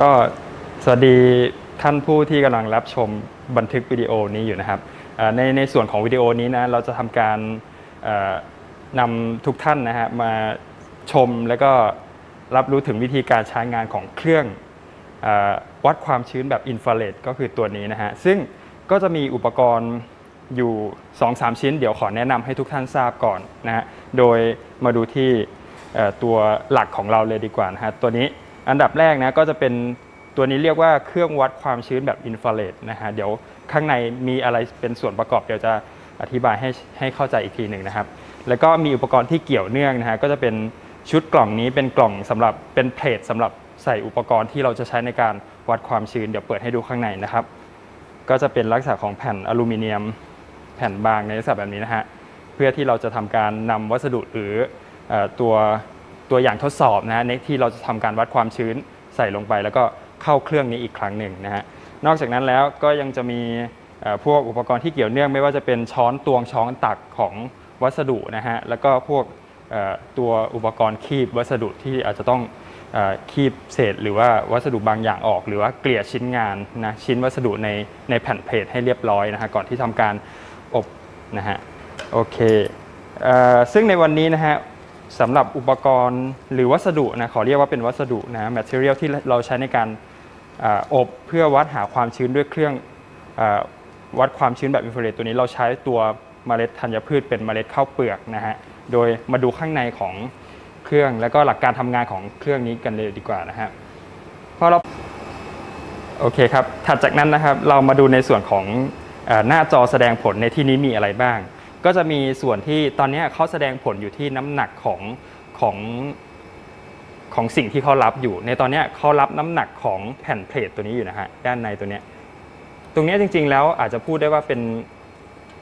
ก็สวัสดีท่านผู้ที่กำลังรับชมบันทึกวิดีโอนี้อยู่นะครับในในส่วนของวิดีโอนี้นะเราจะทำการนำทุกท่านนะฮะมาชมแล้วก็รับรู้ถึงวิธีการใช้งานของเครื่องอวัดความชื้นแบบอินฟราเรดก็คือตัวนี้นะฮะซึ่งก็จะมีอุปกรณ์อยู่ 2-3 ชิ้น เดี๋ยวขอแนะนำให้ทุกท่านทราบก่อนนะฮะโดยมาดูที่ตัวหลักของเราเลยดีกว่านะฮะตัวนี้ อันดับแรกนะก็จะเป็นตัวนี้เรียกว่าเครื่องวัดความชื้นแบบอินฟราเรดนะฮะเดี๋ยวข้างในมีอะไรเป็นส่วนประกอบเดี๋ยวจะอธิบายให้ให้เข้าใจอีกทีหนึ่งนะครับ แล้วก็มีอุปกรณ์ที่เกี่ยวเนื่องนะฮะก็จะเป็นชุดกล่องนี้เป็นกล่องสำหรับเป็นเพลทสำหรับใส่อุปกรณ์ที่เราจะใช้ในการวัดความชื้นเดี๋ยวเปิดให้ดูข้างในนะครับ ก็จะเป็นลักษณะของแผ่นอลูมิเนียม แผ่นบางในลักษณะแบบนี้นะฮะเพื่อที่เราจะทำการนำวัสดุหรืออตัว ตัวอย่างทดสอบนะฮะในที่เราจะทำการวัดความชื้นใส่ลงไป แล้วก็เข้าเครื่องนี้อีกครั้งหนึ่งนะฮะนอกจากนั้นแล้วก็ยังจะมีเอ่อพวกอุปกรณ์ที่เกี่ยวเนื่องไม่ว่าจะเป็นช้อนตวงช้อนตักของวัสดุนะฮะแล้วก็พวกเอ่อตัวอุปกรณ์คีบวัสดุที่อาจจะต้องเอ่อคีบเศษหรือว่าวัสดุบางอย่างออก หรือว่าเกลี่ยชิ้นงานนะชิ้นวัสดุในในแผ่นเพลทให้เรียบร้อยนะฮะก่อนที่ทำการอบนะฮะโอเคเอ่อซึ่งในวันนี้นะฮะ สำหรับอุปกรณ์หรือวัสดุนะขอเรียกว่าเป็นวัสดุนะ material ที่เราใช้ในการอบเพื่อวัดหาความชื้นด้วยเครื่องวัดความชื้นแบบอินฟราเรดตัวนี้เราใช้ตัวเมล็ดธัญพืชเป็นเมล็ดข้าวเปลือกนะฮะโดยมาดูข้างในของเครื่อง แล้วก็หลักการทำงานของเครื่องนี้กันเลยดีกว่านะฮะพอเราโอเคครับถัดจากนั้นนะครับเรามาดูในส่วนของหน้าจอแสดงผลในที่นี้มีอะไรบ้าง ก็จะมีส่วนที่ตอนนี้เขาแสดงผลอยู่ที่น้ำหนักของของของสิ่งที่เขารับอยู่ ในตอนนี้เขารับน้ำหนักของแผ่นเพลทตัวนี้อยู่นะฮะด้านในตัวเนี้ยตรงนี้จริง ๆ แล้วอาจจะพูดได้ว่าเป็น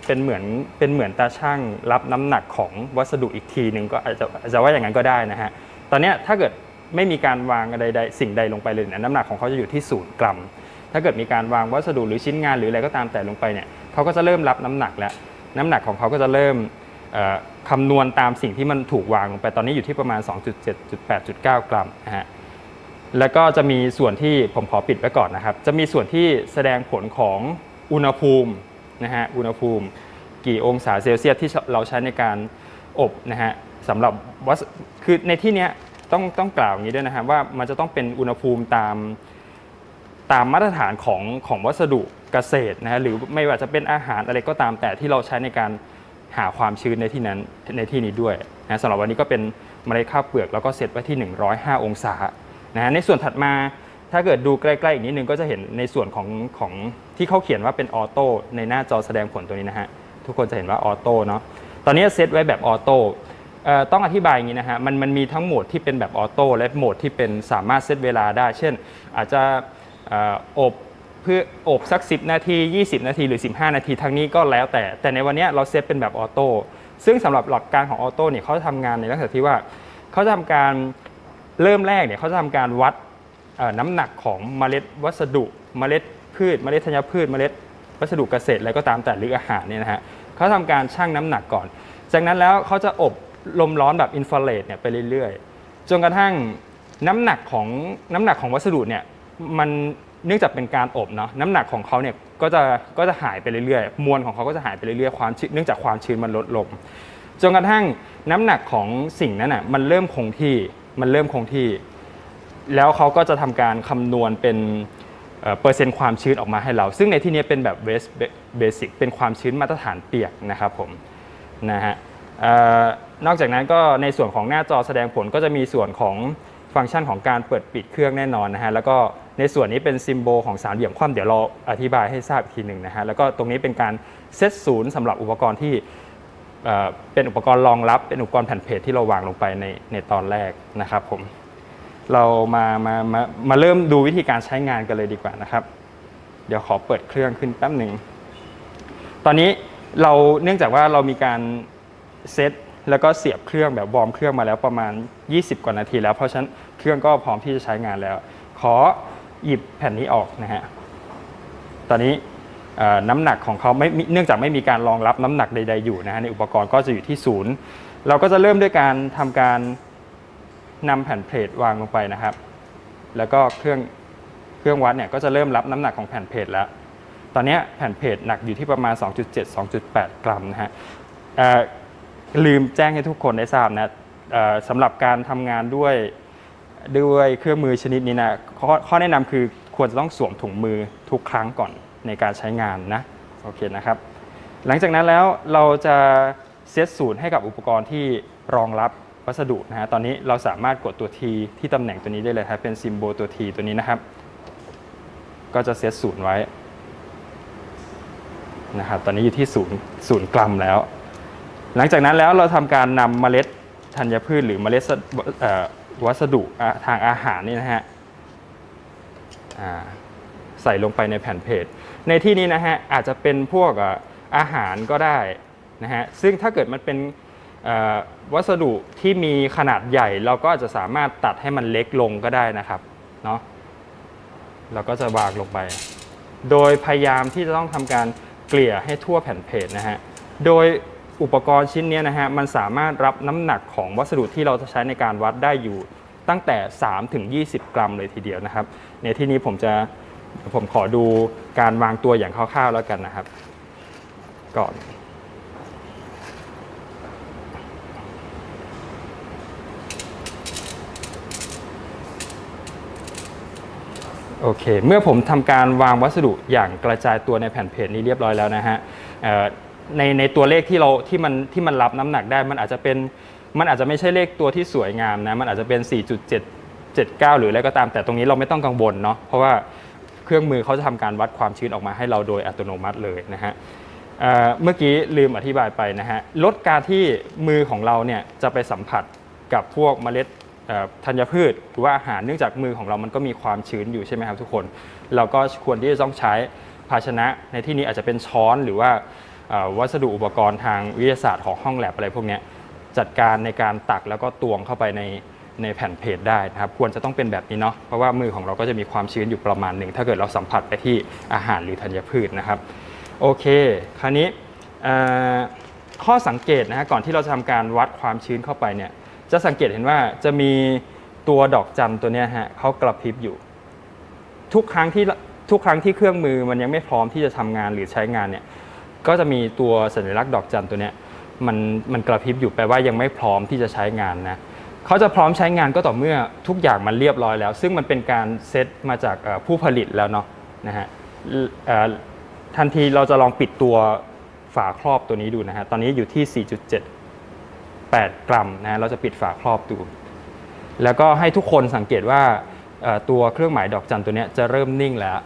เป็นเหมือนเป็นเหมือนตาช่างรับน้ำหนักของวัสดุอีกทีหนึ่งก็อาจจะอาจจะว่าอย่างนั้นก็ได้นะฮะ ตอนนี้ถ้าเกิดไม่มีการวางอะไรใดสิ่งใดลงไปเลยเนี่ยน้ำหนักของเขาจะอยู่ที่ศูนย์กรัม ถ้าเกิดมีการวางวัสดุหรือชิ้นงานหรืออะไรก็ตามแต่ลงไปเนี่ยเขาก็จะเริ่มรับน้ำหนักแล้ว น้ำหนักของเขาก็จะเริ่มคำนวณตามสิ่งที่มันถูกวางลงไปตอนนี้อยู่ที่ประมาณ 2.7.8.9 กรัมนะฮะแล้วก็จะมีส่วนที่ผมขอปิดไว้ก่อนนะครับ จะมีส่วนที่แสดงผลของอุณหภูมินะฮะอุณหภูมิกี่องศาเซลเซียสที่เราใช้ในการอบนะฮะสำหรับวัสคือในที่เนี้ยต้องต้องกล่าวอย่างนี้ด้วยนะครับว่ามันจะต้องเป็นอุณหภูมิตาม ตามมาตรฐานของของวัสดุเกษตรนะฮะหรือไม่ว่าจะเป็นอาหารอะไรก็ตามแต่ที่เราใช้ในการหาความชื้นในที่นั้นในที่นี้ด้วยนะสำหรับวันนี้ก็เป็นเมล็ดข้าวเปลือกแล้วก็เซตไว้ที่ 105 องศานะฮะในส่วนถัดมาถ้าเกิดดูใกล้ ๆ อีกนิดนึงก็จะเห็นในส่วนของของที่เขาเขียนว่าเป็นออโต้ในหน้าจอแสดงผลตัวนี้นะฮะทุกคนจะเห็นว่าออโต้เนาะตอนนี้เซตไว้แบบออโต้เอ่อต้องอธิบายอย่างนี้นะฮะมันมันมีทั้งโหมดที่เป็นแบบออโต้และโหมดที่เป็นสามารถเซตเวลาได้ เช่น อาจจะ อบเพื่ออบสัก 10 นาที 20 นาทีหรือ 15 นาทีทั้งนี้ก็แล้วแต่ แต่ในวันนี้เราเซตเป็นแบบออโต้ซึ่งสำหรับหลักการของออโต้เนี่ยเขาจะทำงานในลักษณะที่ว่าเขาจะทำการเริ่มแรกเนี่ยเขาจะทำการวัดน้ำหนักของเมล็ดวัสดุ เมล็ดพืช เมล็ดธัญพืช เมล็ดวัสดุเกษตรอะไรก็ตามแต่หรืออาหารเนี่ยนะฮะเขาทำการชั่งน้ำหนักก่อน จากนั้นแล้วเขาจะอบลมร้อนแบบอินฟราเรดเนี่ยไปเรื่อยๆ จนกระทั่งน้ำหนักของน้ำหนักของวัสดุเนี่ย มันเนื่องจากเป็นการอบเนาะน้ำหนักของเขาเนี่ยก็จะก็จะหายไปเรื่อยๆ มวลของเขาก็จะหายไปเรื่อยๆความชื้นเนื่องจากความชื้นมันลดลงจนกระทั่งน้ำหนักของสิ่งนั้นอะมันเริ่มคงที่มันเริ่มคงที่ แล้วเขาก็จะทำการคำนวณเป็นเปอร์เซ็นต์ความชื้นออกมาให้เรา ซึ่งในที่นี้เป็นแบบเบสเบสิกเป็นความชื้นมาตรฐานเปียกนะครับผมนะฮะเอ่อนอกจากนั้นก็ในส่วนของหน้าจอแสดงผลก็จะมีส่วนของ ฟังก์ชันของการเปิดปิดเครื่องแน่นอนนะฮะแล้วก็ในส่วนนี้เป็นซิมโบลของสามเหลี่ยมคว่ำเดี๋ยวเราอธิบายให้ทราบอีกทีหนึ่งนะฮะแล้วก็ตรงนี้เป็นการเซตศูนย์สำหรับอุปกรณ์ที่เอ่อเป็นอุปกรณ์รองรับ เป็นอุปกรณ์แผ่นเพจที่เราวางลงไปในในตอนแรกนะครับผมเรามามามามาเริ่มดูวิธีการใช้งานกันเลยดีกว่านะครับ เดี๋ยวขอเปิดเครื่องขึ้นแป๊บหนึ่ง ตอนนี้เราเนื่องจากว่าเรามีการเซต แล้วก็เสียบเครื่องแบบวอร์มเครื่องมาแล้วประมาณ 20 กว่านาทีแล้ว เพราะฉะนั้นเครื่องก็พร้อมที่จะใช้งานแล้ว ขอหยิบแผ่นนี้ออกนะฮะ ตอนนี้น้ำหนักของเขาไม่เนื่องจากไม่มีการรองรับน้ำหนักใด ๆ อยู่นะฮะในอุปกรณ์ก็จะอยู่ที่ศูนย์เราก็จะเริ่มด้วยการทำการนำแผ่นเพลทวางลงไปนะครับ แล้วก็เครื่องเครื่องวัดเนี่ยก็จะเริ่มรับน้ำหนักของแผ่นเพจแล้ว ตอนนี้แผ่นเพจหนักอยู่ที่ประมาณ 2.7 2.8 กรัมนะฮะเอ่อ ลืมแจ้งให้ทุกคนได้ทราบนะสำหรับการทำงานด้วยด้วยเครื่องมือชนิดนี้นะข้อข้อแนะนำคือควรจะต้องสวมถุงมือทุกครั้งก่อนในการใช้งานนะโอเคนะครับ หลังจากนั้นแล้วเราจะเซตศูนย์ให้กับอุปกรณ์ที่รองรับวัสดุนะฮะตอนนี้เราสามารถกดตัว T ที่ตำแหน่งตัวนี้ได้เลยครับเป็นซิมโบลตัว T ตัวนี้นะครับ ก็จะเซตศูนย์ไว้นะครับตอนนี้อยู่ที่ศูนย์ศูนย์กรัมแล้ว หลังจากนั้นแล้วเราทำการนำเมล็ดธัญพืชหรือเมล็ดวัสดุทางอาหารนี่นะฮะใส่ลงไปในแผ่นเพจ ในที่นี้นะฮะอาจจะเป็นพวกอาหารก็ได้นะฮะซึ่งถ้าเกิดมันเป็นวัสดุที่มีขนาดใหญ่ เราก็อาจจะสามารถตัดให้มันเล็กลงก็ได้นะครับเนาะเราก็จะวางลงไป โดยพยายามที่จะต้องทำการเกลี่ยให้ทั่วแผ่นเพจนะฮะโดย อุปกรณ์ชิ้นนี้นะฮะมันสามารถรับน้ำหนักของวัสดุที่เราจะใช้ในการวัดได้อยู่ตั้งแต่ 3 ถึง 20 กรัมเลยทีเดียวนะครับ ในที่นี้ผมจะผมขอดูการวางตัวอย่างคร่าวๆแล้วกันนะครับ ก่อน โอเค เมื่อผมทำการวางวัสดุอย่างกระจายตัวในแผ่นเพจนี้เรียบร้อยแล้วนะฮะเอ่อ ในในตัวเลขที่เราที่มันที่มันรับน้ำหนักได้มันอาจจะเป็นมันอาจจะไม่ใช่เลขตัวที่สวยงามนะมันอาจจะเป็น 4.779 หรืออะไรก็ตาม แต่ตรงนี้เราไม่ต้องกังวลเนาะเพราะว่าเครื่องมือเขาจะทำการวัดความชื้นออกมาให้เราโดยอัตโนมัติเลยนะฮะเเมื่อกี้ลืมอธิบายไปนะฮะลดการที่มือของเราเนี่ยจะไปสัมผัสกับพวกเมล็ดธัญพืชหรือว่าอาหารเนื่องจากมือของเรามันก็มีความชื้นอยู่ใช่ไหมครับทุกคน เราก็ควรที่จะต้องใช้ภาชนะในที่นี้อาจจะเป็นช้อนหรือว่า วัสดุอุปกรณ์ทางวิทยาศาสตร์ของห้องแลบอะไรพวกนี้จัดการในการตักแล้วก็ตวงเข้าไปในในแผ่นเพจได้นะครับควรจะต้องเป็นแบบนี้เนาะเพราะว่ามือของเราก็จะมีความชื้นอยู่ประมาณหนึ่งถ้าเกิดเราสัมผัสไปที่อาหารหรือธัญพืชนะครับโอเค คราวนี้ข้อสังเกตนะฮะก่อนที่เราจะทำการวัดความชื้นเข้าไปเนี่ยจะสังเกตเห็นว่าจะมีตัวดอกจันตัวนี้ฮะเขากระพริบอยู่ ทุกครั้งที่ทุกครั้งที่เครื่องมือมันยังไม่พร้อมที่จะทำงานหรือใช้งานเนี่ย ก็จะมีตัวสัญลักษณ์ดอกจันตัวเนี้ยมันมันกระพริบอยู่แปลว่ายังไม่พร้อมที่จะใช้งานนะเขาจะพร้อมใช้งานก็ต่อเมื่อทุกอย่างมันเรียบร้อยแล้ว ซึ่งมันเป็นการเซตมาจากผู้ผลิตแล้วเนาะนะฮะทันทีเราจะลองปิดตัวฝาครอบตัวนี้ดูนะฮะตอนนี้อยู่ที่ 4.7 8 กรัมนะเราจะปิดฝาครอบดู แล้วก็ให้ทุกคนสังเกตว่าตัวเครื่องหมายดอกจันตัวนี้จะเริ่มนิ่งแล้ว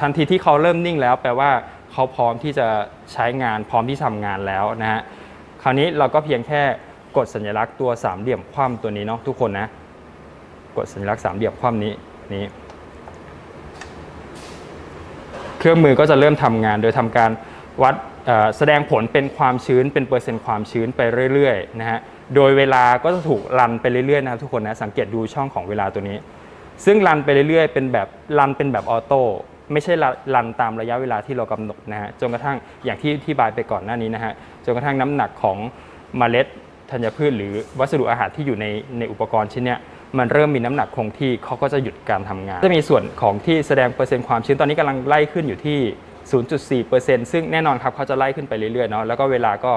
ทันทีที่เขาเริ่มนิ่งแล้วแปลว่า เขาพร้อมที่จะใช้งานพร้อมที่ทำงานแล้วนะฮะคราวนี้เราก็เพียงแค่กดสัญลักษณ์ตัวสามเหลี่ยมคว่ำตัวนี้เนาะทุกคนนะกดสัญลักษณ์สามเหลี่ยมคว่ำนี้นี้ เครื่องมือก็จะเริ่มทำงาน โดยทำการวัดแสดงผลเป็นความชื้นเป็นเปอร์เซ็นต์ความชื้นไปเรื่อยๆนะฮะโดยเวลาก็จะถูกรันไปเรื่อยๆนะครับทุกคนนะสังเกตดูช่องของเวลาตัวนี้ ซึ่งรันไปเรื่อยๆ เป็นแบบรันเป็นแบบออโต้ ไม่ใช่รันตามระยะเวลาที่เรากำหนดนะฮะจนกระทั่งอย่างที่ที่บายไปก่อนหน้านี้นะฮะจนกระทั่งน้ำหนักของเมล็ดธัญพืชหรือวัสดุอาหารที่อยู่ในในอุปกรณ์ชิ้นเนี้ยมันเริ่มมีน้ำหนักคงที่เขาก็จะหยุดการทำงาน จะมีส่วนของที่แสดงเปอร์เซ็นต์ความชื้นตอนนี้กำลังไล่ขึ้นอยู่ที่ 0.4%ซึ่งแน่นอนครับเขาจะไล่ขึ้นไปเรื่อยๆเนาะแล้วก็เวลาก็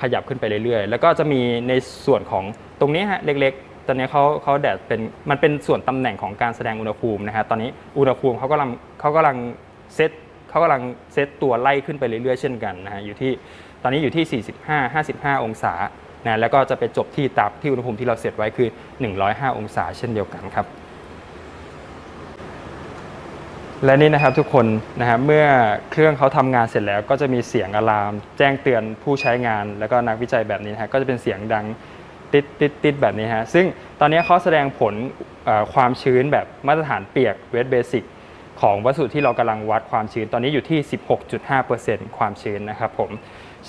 ขยับขึ้นไปเรื่อยๆ แล้วก็จะมีในส่วนของตรงนี้ฮะเล็กๆ ตอนนี้เขาเขาแดดเป็นมันเป็นส่วนตำแหน่งของการแสดงอุณหภูมินะฮะตอนนี้อุณหภูมิเขากำลังเขากำลังเซตเขากำลังเซตตัวไล่ขึ้นไปเรื่อยๆเช่นกันนะฮะอยู่ที่ตอนนี้อยู่ที่ 45 55 องศานะแล้วก็จะไปจบที่ตามที่อุณหภูมิที่เราเซตไว้คือ 105 องศาเช่นเดียวกันครับ และนี่นะครับทุกคนนะครับเมื่อเครื่องเขาทำงานเสร็จแล้วก็จะมีเสียงอะลาม แจ้งเตือนผู้ใช้งาน แล้วก็นักวิจัยแบบนี้นะฮะก็จะเป็นเสียงดัง ติดติดติดแบบนี้ฮะ ซึ่งตอนนี้เขาแสดงผลความชื้นแบบมาตรฐานเปียกเวทเบสิกของวัสดุที่เรากำลังวัดความชื้น ตอนนี้อยู่ที่ 16.5%ความชื้นนะครับผม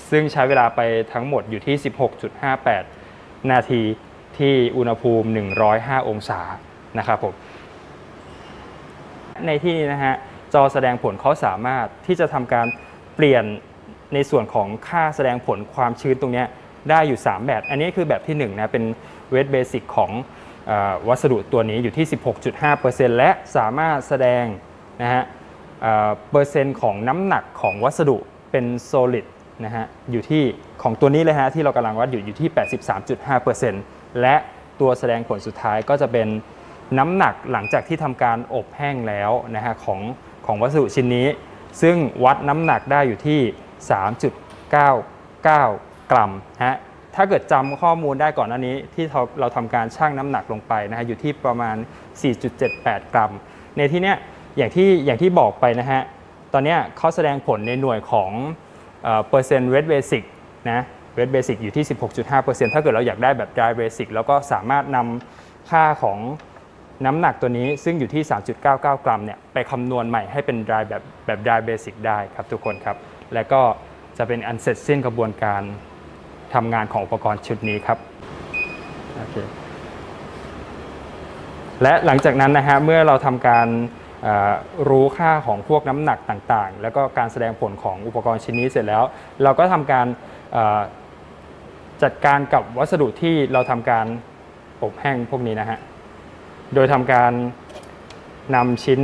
ซึ่งใช้เวลาไปทั้งหมดอยู่ที่ 16.58 นาทีที่อุณหภูมิ 105 องศานะครับผม ในที่นี้นะฮะ จอแสดงผลเขาสามารถที่จะทำการเปลี่ยนในส่วนของค่าแสดงผลความชื้นตรงเนี้ย ได้อยู่ 3 แบบ อันนี้คือแบบที่ 1 นะ เป็นเวทเบสิกของอวัสดุตัวนี้อยู่ที่ 16.5%และสามารถแสดงนะฮะเปอร์เซ็นต์ของน้ำหนักของวัสดุเป็น solid นะฮะอยู่ที่ของตัวนี้เลยฮะที่เรากำลังวัดอยู่อยู่ที่ 83.5%และตัวแสดงผลสุดท้ายก็จะเป็นน้ำหนักหลังจากที่ทำการอบแห้งแล้วนะฮะของของวัสดุชิ้นนี้ ซึ่งวัดน้ำหนักได้อยู่ที่ 3.99 กรัมฮะถ้าเกิดจำข้อมูลได้ก่อนหน้านี้ที่เราเราทำการชั่งน้ำหนักลงไปนะฮะอยู่ที่ประมาณ 4.78 กรัม ในที่เนี้ยอย่างที่อย่างที่บอกไปนะฮะตอนเนี้ยเขาแสดงผลในหน่วยของเอ่อเปอร์เซ็นต์เวทเบสิกนะเวทเบสิกอยู่ที่ 16.5%ถ้าเกิดเราอยากได้แบบ dry basic แล้วก็สามารถนำค่าของน้ำหนักตัวนี้ซึ่งอยู่ที่ 3.99 กรัมเนี่ยไปคำนวณใหม่ให้เป็น dry แบบแบบ dry basic ได้ครับทุกคนครับ และก็จะเป็นอันเสร็จสิ้นกระบวนการ ทำงานของอุปกรณ์ชุดนี้ครับโอเคและหลังจากนั้นนะฮะเมื่อเราทำการรู้ค่าของพวกน้ำหนักต่างๆ แล้วก็การแสดงผลของอุปกรณ์ชิ้นนี้เสร็จแล้ว เราก็ทำการจัดการกับวัสดุที่เราทำการอบแห้งพวกนี้นะฮะ โดยทำการนำชิ้น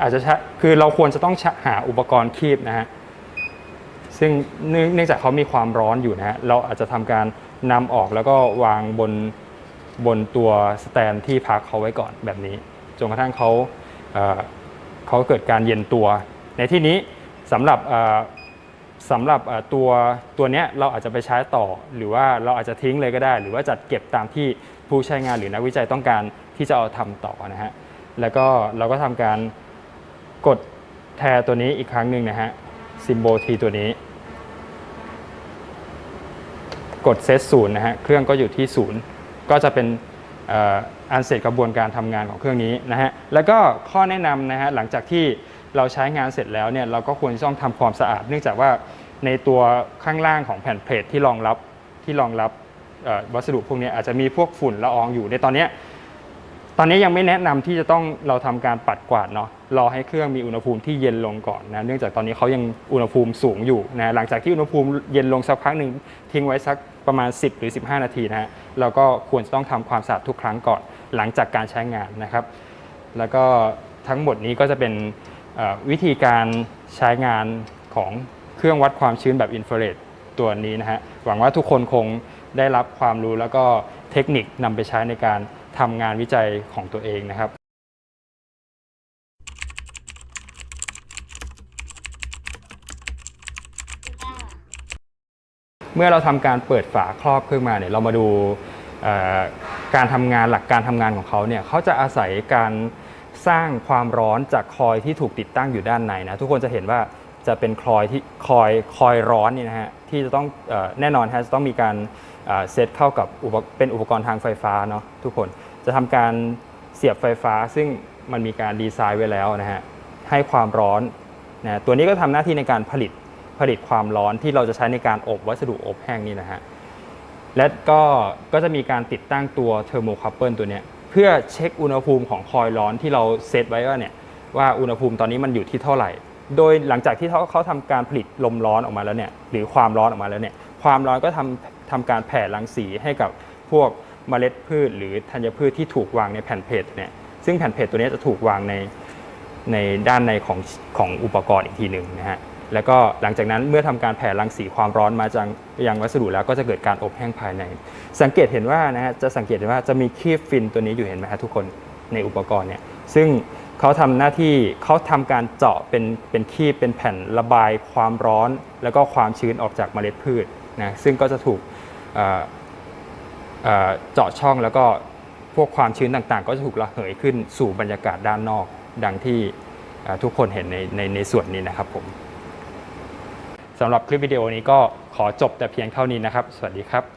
อาจจะใช้คือเราควรจะต้องหาอุปกรณ์คีบนะฮะ ซึ่งเนื่องจากเขามีความร้อนอยู่นะฮะเราอาจจะทำการนำออกแล้วก็วางบนบนตัวสแตนที่พักเขาไว้ก่อนแบบนี้จนกระทั่งเขาเเขาเกิดการเย็นตัว ในที่นี้สำหรับสำหรับตัวตัวเนี้ยเราอาจจะไปใช้ต่อ หรือว่าเราอาจจะทิ้งเลยก็ได้ หรือว่าจัดเก็บตามที่ผู้ใช้งานหรือนักวิจัยต้องการที่จะเอาทำต่อนะฮะแล้วก็เราก็ทำการกดแทร์ตัวนี้อีกครั้งหนึ่งนะฮะซิมโบลทีตัวนี้ กดเซตศูนย์นะฮะเครื่องก็อยู่ที่ศูนย์ก็จะเป็นอันเสร็จกระบวนการทำงานของเครื่องนี้นะฮะแล้วก็ข้อแนะนำนะฮะหลังจากที่เราใช้งานเสร็จแล้วเนี่ยเราก็ควรจะต้องทำความสะอาด เนื่องจากว่าในตัวข้างล่างของแผ่นเพลทที่รองรับที่รองรับวัสดุพวกนี้อาจจะมีพวกฝุ่นละอองอยู่ในตอนนี้ ตอนนี้ยังไม่แนะนำที่จะต้องเราทำการปัดกวาดเนาะรอให้เครื่องมีอุณหภูมิที่เย็นลงก่อนนะเนื่องจากตอนนี้เขายังอุณหภูมิสูงอยู่นะหลังจากที่อุณหภูมิเย็นลงสักพักหนึ่งทิ้งไว้สักประมาณ 10 หรือ 15 นาทีนะฮะเราก็ควรจะต้องทำความสะอาดทุกครั้งก่อน หลังจากการใช้งานนะครับ แล้วก็ทั้งหมดนี้ก็จะเป็นวิธีการใช้งานของเครื่องวัดความชื้นแบบอินฟราเรดตัวนี้นะฮะหวังว่าทุกคนคงได้รับความรู้แล้วก็เทคนิคนำไปใช้ในการ ทำงานวิจัยของตัวเองนะครับเมื่อเราทำการเปิดฝาครอบเครื่องมาเนี่ยเรามาดูการทำงานหลักการทำงานของเขาเนี่ยเขาจะอาศัยการสร้างความร้อนจากคอยที่ถูกติดตั้งอยู่ด้านในนะทุกคนจะเห็นว่าจะเป็นคอยที่คอยคอยร้อนนี่นะฮะที่จะต้องแน่นอนฮะจะต้องมีการเซตเข้ากับเป็นอุปกรณ์ทางไฟฟ้าเนาะทุกคน จะทำการเสียบไฟฟ้า ซึ่งมันมีการดีไซน์ไว้แล้วนะฮะให้ความร้อนนะตัวนี้ก็ทำหน้าที่ในการผลิตผลิตความร้อนที่เราจะใช้ในการอบวัสดุอบแห้งนี่นะฮะและก็ก็จะมีการติดตั้งตัวเทอร์โมคัพเปิลตัวเนี้ยเพื่อเช็คอุณหภูมิของคอยล์ร้อนที่เราเซตไว้ว่าเนี่ยว่าอุณหภูมิตอนนี้มันอยู่ที่เท่าไหร่ โดยหลังจากที่เขาเขาทำการผลิตลมร้อนออกมาแล้วเนี่ยหรือความร้อนออกมาแล้วเนี่ยความร้อนก็ทำทำการแผ่รังสีให้กับพวก เมล็ดพืช หรือธัญพืชที่ถูกวางในแผ่นเพจเนี่ยซึ่งแผ่นเพจตัวนี้จะถูกวางในในด้านในของของอุปกรณ์อีกทีหนึ่งนะฮะแล้วก็หลังจากนั้นเมื่อทำการแผ่รังสีความร้อนมาจากยังวัสดุแล้วก็จะเกิดการอบแห้งภายใน สังเกตเห็นว่านะฮะจะสังเกตเห็นว่าจะมีคีบฟินตัวนี้อยู่เห็นไหมฮะทุกคนในอุปกรณ์เนี่ยซึ่งเขาทำหน้าที่เขาทำการเจาะเป็นเป็นคีบเป็นแผ่นระบายความร้อน แล้วก็ความชื้นออกจากเมล็ดพืชนะซึ่งก็จะถูก เจาะช่องแล้วก็พวกความชื้นต่างๆ ก็จะถูกระเหยขึ้นสู่บรรยากาศด้านนอก ดังที่ทุกคนเห็นในในในส่วนนี้นะครับผมสำหรับคลิปวิดีโอนี้ก็ขอจบแต่เพียงเท่านี้นะครับ สวัสดีครับ